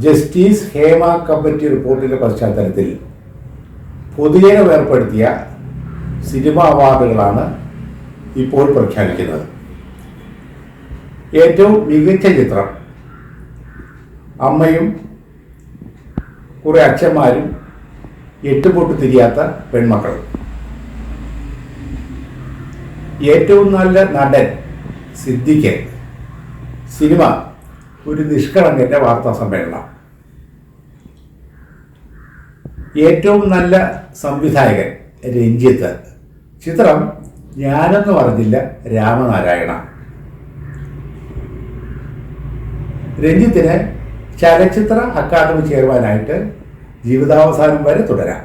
Justice Hema committee റിപ്പോർട്ടിന്റെ പശ്ചാത്തലത്തിൽ പൊതുജനം ഏർപ്പെടുത്തിയ സിനിമ അവാർഡുകളാണ് ഇപ്പോൾ പ്രഖ്യാപിക്കുന്നത്. ഏറ്റവും മികച്ച ചിത്രം അമ്മയും കുറെ അച്ഛന്മാരും എട്ടുപൊട്ട് തിരിയാത്ത പെൺമക്കളും ഏറ്റവും നല്ല നടൻ സിദ്ദിഖ് സിനിമ ഒരു നിഷ്കളങ്കന്റെ വാർത്താ സമ്മേളനം. ഏറ്റവും നല്ല സംവിധായകൻ രഞ്ജിത്ത്. ചിത്രം ഞാനെന്ന് പറഞ്ഞില്ല രാമനാരായണ. രഞ്ജിത്തിന് ചലച്ചിത്ര അക്കാദമി ചേരുവാനായിട്ട് ജീവിതാവസാനം വരെ തുടരാം.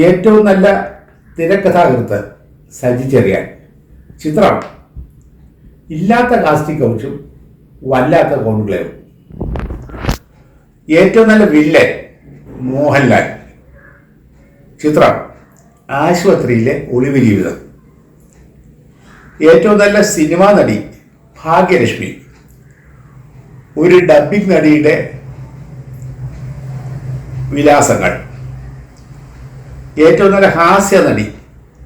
ഏറ്റവും നല്ല തിരക്കഥാകൃത്ത് സജി ചെറിയാൻ. ചിത്രം ഇല്ലാത്ത കാസ്റ്റിക് കൗച്ചും വല്ലാത്ത കോൺക്ലേവും. ഏറ്റവും നല്ല വില്ലൻ മോഹൻലാൽ. ചിത്രം. ആശുപത്രിയിലെ ഒളിവ് ജീവിതം. ഏറ്റവും നല്ല സിനിമാ നടി ഭാഗ്യലക്ഷ്മി. ഒരു ഡബ്ബിംഗ് നടിയുടെ വിലാസങ്ങൾ. ഏറ്റവും നല്ല ഹാസ്യ നടി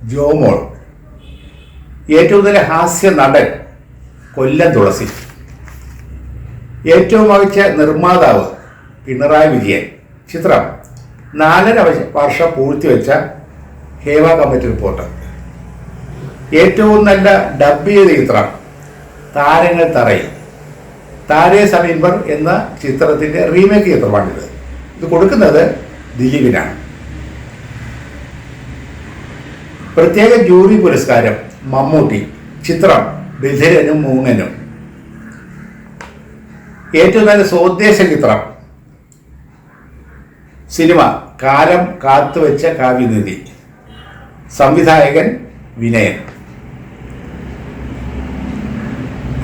ജോമോൾ ഏറ്റവും നല്ല ഹാസ്യ നടൻ കൊല്ലം തുളസി. ഏറ്റവും മികച്ച നിർമ്മാതാവ് പിണറായി വിജയൻ. ചിത്രം. നാലര വർഷം പൂഴ്ത്തിവെച്ച ഹേവ കമ്മിറ്റി റിപ്പോർട്ട്. ഏറ്റവും നല്ല ഡബ് ചെയ്ത ചിത്രം. താരങ്ങൾ തറയിൽ. താരേ സമീപർ എന്ന ചിത്രത്തിന്റെ റീമേക്ക് ചിത്രമാണിത്. ഇത് കൊടുക്കുന്നത് ദിലീപിനാണ്. പ്രത്യേക ജൂറി പുരസ്കാരം മമ്മൂട്ടി. ചിത്രം. ബധിരനും മൂങ്ങനും. ഏറ്റവും നല്ല സ്വദേശ ചിത്രം സിനിമ കാലം കാത്തുവെച്ച കാവ്യനിധി സംവിധായകൻ വിനയൻ.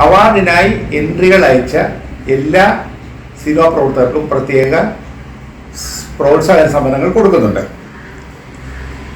അവാർഡിനായി എൻട്രികൾ അയച്ച എല്ലാ സിനിമാ പ്രവർത്തകർക്കും പ്രത്യേക പ്രോത്സാഹന സമ്മാനങ്ങൾ കൊടുക്കുന്നുണ്ട്.